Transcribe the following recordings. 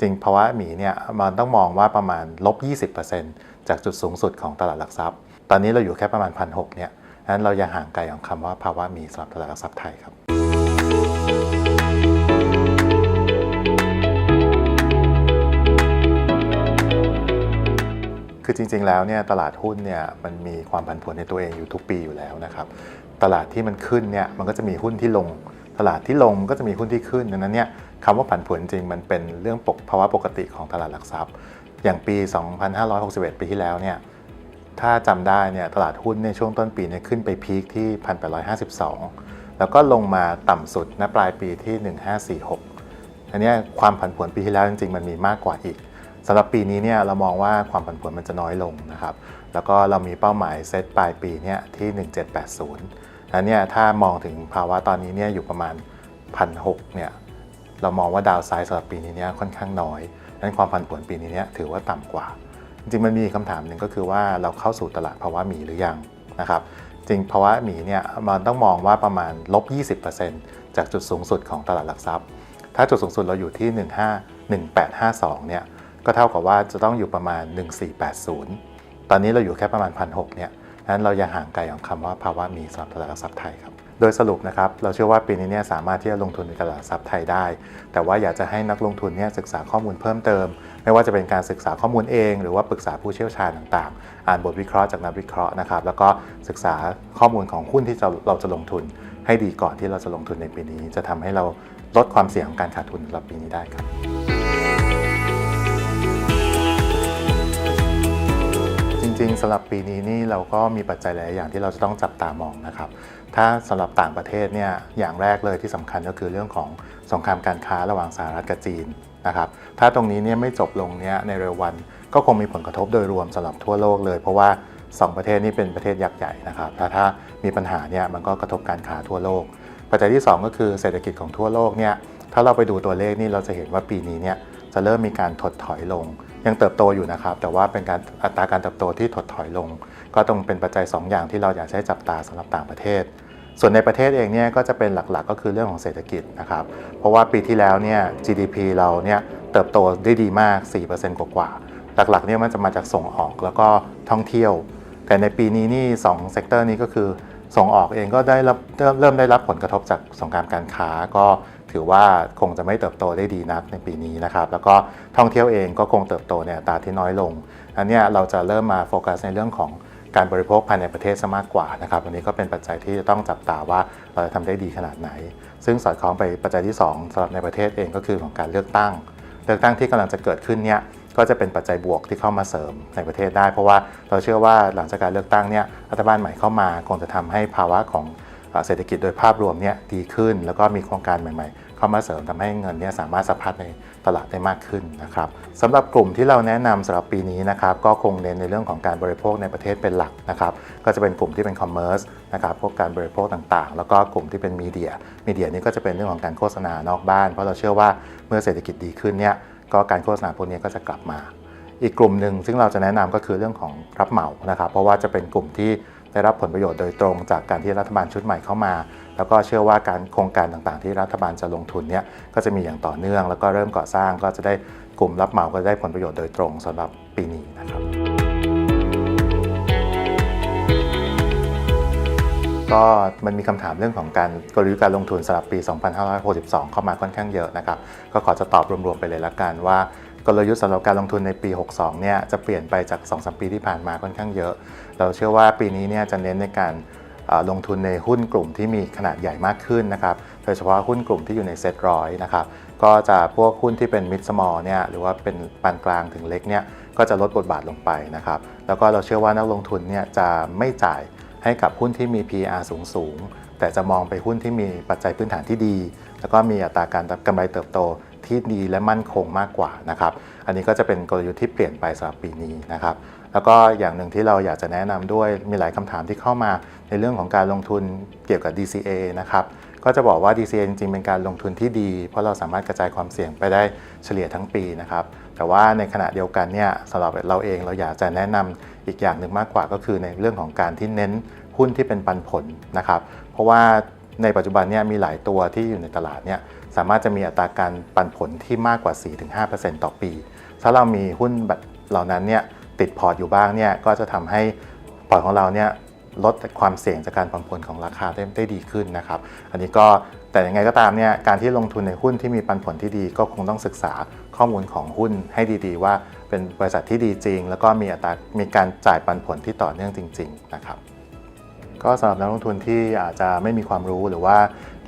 จริงภาวะหมีเนี่ยมันต้องมองว่าประมาณลบ 20%จากจุดสูงสุดของตลาดหลักทรัพย์ ตอนนี้เราอยู่แค่ประมาณพันหเนี่ยนั้นเรายังห่างไกลของคำว่าภาวะหมีสำหรับตลาดหลักทรัพย์ไทยครับคือจริงๆ แล้วเนี่ยตลาดหุ้นเนี่ยมันมีความผันผวนในตัวเองอยู่ทุกปีอยู่แล้วนะครับ ตลาดที่มันขึ้นเนี่ยมันก็จะมีหุ้นที่ลง ตลาดที่ลงก็จะมีหุ้นที่ขึ้นดังนั้นเนี่ยคำว่าผันผวนจริงมันเป็นเรื่องปกภาวะปกติของตลาดหลักทรัพย์ อย่างปี 2561 ปีที่แล้วเนี่ยถ้าจำได้เนี่ยตลาดหุ้นในช่วงต้นปีเนี่ยขึ้นไปพีคที่ 1,852 แล้วก็ลงมาต่ำสุดณปลายปีที่ 1546 อันนี้ความผันผวนปีที่แล้วจริงๆ มันมีมากกว่าอีกสำหรับปีนี้เนี่ยเรามองว่าความผันผวนมันจะน้อยลงนะครับ แล้วก็เรามีเป้าหมายเซตปลายปีเนี่ยที่ 1780 อันเนี้ยถ้ามองถึงภาวะตอนนี้เนี่ยอยู่ประมาณ1,600เนี่ยเรามองว่าดาวไซด์สำหรับปีนี้เนี่ยค่อนข้างน้อยดังนั้นความผันผวนปีนี้เนี่ยถือว่าต่ำกว่า จริงมันมีคำถามหนึ่งก็คือว่าเราเข้าสู่ตลาดภาวะหมีหรือยังนะครับจริงภาวะหมีเนี่ยมันต้องมองว่าประมาณลบ 20%จากจุดสูงสุดของตลาดหลักทรัพย์ ถ้าจุดสูงสุดเราอยู่ที่ 15 1852เนี่ยก็เท่ากับว่าจะต้องอยู่ประมาณ 1480 ตอนนี้เราอยู่แค่ประมาณ 1,600เนี่ย นั้นเรายังห่างไกลของคำว่าภาวะมีสำหรับตลาดหลักทรัพย์ไทยครับโดยสรุปนะครับเราเชื่อว่าปีนี้เนี่ยสามารถที่จะลงทุนในตลาดหลักทรัพย์ไทยได้ แต่ว่าอยากจะให้นักลงทุนเนี่ยศึกษาข้อมูลเพิ่มเติม ไม่ว่าจะเป็นการศึกษาข้อมูลเอง หรือว่าปรึกษาผู้เชี่ยวชาญต่างๆ อ่านบทวิเคราะห์จากนักวิเคราะห์นะครับแล้วก็ศึกษาข้อมูลของหุ้นที่เราจะลงทุน ให้ดีก่อนที่เราจะลงทุนในปีนี้ จะทำให้เราลดความเสี่ยงของการขาดทุนสำหรับปีนี้ได้ครับ ริง ๆสำหรับปีนี้นี่เราก็มีปัจจัยหลายอย่างที่เราจะต้องจับตามองนะครับ ถ้าสำหรับต่างประเทศเนี่ยอย่างแรกเลยที่สำคัญก็คือเรื่องของสงครามการค้าระหว่างสหรัฐกับจีนนะครับ ถ้าตรงนี้เนี่ยไม่จบลงเนี่ยในเร็ววันก็คงมีผลกระทบโดยรวมสำหรับทั่วโลกเลย เพราะว่า 2 ประเทศนี้เป็นประเทศยักษ์ใหญ่นะครับถ้าถ้ามีปัญหาเนี่ยมันก็กระทบการค้าทั่วโลก ปัจจัยที่ 2 ก็คือเศรษฐกิจของทั่วโลกเนี่ยถ้าเราไปดูตัวเลขนี่เราจะเห็นว่าปีนี้เนี่ยจะเริ่มมีการถดถอยลง ยังเติบโตอยู่นะครับ แต่ว่าเป็นการอัตราการเติบโตที่ถดถอยลง ก็ต้องเป็นปัจจัย 2 อย่างที่เราอยากใช้จับตาสำหรับต่างประเทศ ส่วนในประเทศเองเนี่ยก็จะเป็นหลักๆ ก็คือเรื่องของเศรษฐกิจนะครับ เพราะว่าปีที่แล้วเนี่ย GDP เราเนี่ยเติบโตได้ดีมาก 4%กว่าๆหลักๆเนี่ยมันจะมาจากส่งออกแล้วก็ท่องเที่ยว แต่ในปีนี้นี่2เซกเตอร์นี้ก็คือส่งออกเองก็ได้รับเริ่มเริ่มได้รับผลกระทบจากสงครามการค้าก็ ถือว่าคงจะไม่เติบโตได้ดีนักในปีนี้นะครับ แล้วก็ท่องเที่ยวเองก็คงเติบโตในอัตราที่น้อยลงอันนี้เราจะเริ่มมาโฟกัสในเรื่องของการบริโภคภายในประเทศซะมากกว่านะครับอันนี้ก็เป็นปัจจัยที่จะต้องจับตาว่าเราจะทำได้ดีขนาดไหน ซึ่งสอดคล้องไปปัจจัยที่สองสำหรับในประเทศเองก็คือของการเลือกตั้ง เลือกตั้งที่กำลังจะเกิดขึ้นเนี่ยก็จะเป็นปัจจัยบวกที่เข้ามาเสริมในประเทศได้ เพราะว่าเราเชื่อว่าหลังจากการเลือกตั้งเนี่ยรัฐบาลใหม่เข้ามาคงจะทำให้ภาวะของ เศรษฐกิจโดยภาพรวมเนี่ยดีขึ้น แล้วก็มีโครงการใหม่ๆ เข้ามาเสริมทำให้เงินเนี่ยสามารถสะพัดในตลาดได้มากขึ้นนะครับสำหรับกลุ่มที่เราแนะนำสำหรับปีนี้นะครับก็คงเน้นในเรื่องของการบริโภคในประเทศเป็นหลักนะครับก็จะเป็นกลุ่มที่เป็นคอมเมอร์สนะครับพวกการบริโภคต่างๆ แล้วก็กลุ่มที่เป็นมีเดียมีเดียนี่ก็จะเป็นเรื่องของการโฆษณานอกบ้าน เพราะเราเชื่อว่าเมื่อเศรษฐกิจดีขึ้นเนี่ยก็การโฆษณาพวกนี้ก็จะกลับมา อีกกลุ่มหนึ่งซึ่งเราจะแนะนำก็คือเรื่องของรับเหมานะครับเพราะว่าจะเป็นกลุ่มที่ ได้รับผลประโยชน์โดยตรงจากการที่รัฐบาลชุดใหม่เข้ามา แล้วก็เชื่อว่าการโครงการต่างๆ ที่รัฐบาลจะลงทุนเนี่ยก็จะมีอย่างต่อเนื่อง แล้วก็เริ่มก่อสร้างก็จะได้กลุ่มรับเหมาก็ได้ผลประโยชน์โดยตรงสำหรับปีนี้นะครับก็มันมีคำถามเรื่องของการกลยุทธ์การลงทุนสำหรับปี 2562 เข้ามาค่อนข้างเยอะนะครับ ก็ขอจะตอบรวมๆไปเลยละกันว่า กลยุทธ์สำหรับการลงทุนในปี 62 เนี่ยจะเปลี่ยนไปจาก 2-3 ปีที่ผ่านมาค่อนข้างเยอะ เราเชื่อว่าปีนี้เนี่ยจะเน้นในการลงทุนในหุ้นกลุ่มที่มีขนาดใหญ่มากขึ้นนะครับ โดยเฉพาะหุ้นกลุ่มที่อยู่ในเซ็ตร้อยนะครับ ก็จะพวกหุ้นที่เป็นมิดสมอลเนี่ยหรือว่าเป็นปานกลางถึงเล็กเนี่ยก็จะลดบทบาทลงไปนะครับ แล้วก็เราเชื่อว่านักลงทุนเนี่ยจะไม่จ่ายให้กับหุ้นที่มี PR สูงสูงแต่จะมองไปหุ้นที่มีปัจจัยพื้นฐานที่ดี แล้วก็มีอัตราการกำไรเติบโต ที่ดีและมั่นคงมากกว่านะครับอันนี้ก็จะเป็นกลยุทธ์ที่เปลี่ยนไปสำหรับปีนี้นะครับแล้วก็อย่างหนึ่งที่เราอยากจะแนะนำด้วยมีหลายคำถามที่เข้ามาในเรื่องของการลงทุนเกี่ยวกับ DCA นะครับก็จะบอกว่า DCA จริงๆเป็นการลงทุนที่ดี เพราะเราสามารถกระจายความเสี่ยงไปได้เฉลี่ยทั้งปีนะครับแต่ว่าในขณะเดียวกันเนี่ยสำหรับเราเองเราอยากจะแนะนำอีกอย่างหนึ่งมากกว่าก็คือในเรื่องของการที่เน้นหุ้นที่เป็นปันผลนะครับเพราะว่าในปัจจุบันเนี่ยมีหลายตัวที่อยู่ในตลาดเนี่ย สามารถจะมีอัตราการปันผลที่มากกว่า 4-5%ต่อปี ถ้าเรามีหุ้นแบบเหล่านั้นเนี่ยติดพอร์ตอยู่บ้างเนี่ยก็จะทำให้พอร์ตของเราเนี่ยลดความเสี่ยงจากการผันผวนของราคาได้ได้ดีขึ้นนะครับ อันนี้ก็แต่ยังไงก็ตามเนี่ยการที่ลงทุนในหุ้นที่มีปันผลที่ดี ก็คงต้องศึกษาข้อมูลของหุ้นให้ดีๆ ว่าเป็นบริษัทที่ดีจริง แล้วก็มีอัตรามีการจ่ายปันผลที่ต่อเนื่องจริง ๆ นะครับ ก็สำหรับนักลงทุนที่อาจจะไม่มีความรู้หรือว่า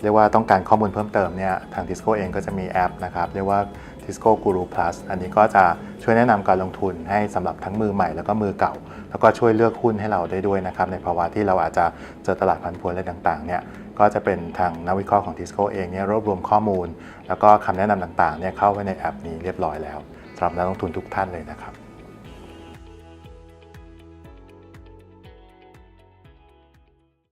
เรียกว่าต้องการข้อมูลเพิ่มเติมเนี่ยทาง Tisco เองก็จะมีแอปนะครับเรียกว่า Tisco Guru Plus อันนี้ก็จะช่วยแนะนำการลงทุนให้สำหรับทั้งมือใหม่แล้วก็มือเก่า แล้วก็ช่วยเลือกหุ้นให้เราได้ด้วยนะครับในภาวะที่เราอาจจะเจอตลาดผันผวนอะไรต่างๆเนี่ยก็จะเป็นทางนักวิเคราะห์ของ Tisco เองเนี่ยรวบรวมข้อมูล แล้วก็คำแนะนำต่างๆเนี่ยเข้าไว้ในแอปนี้เรียบร้อยแล้วสำหรับนักลงทุนทุกท่านเลยนะครับ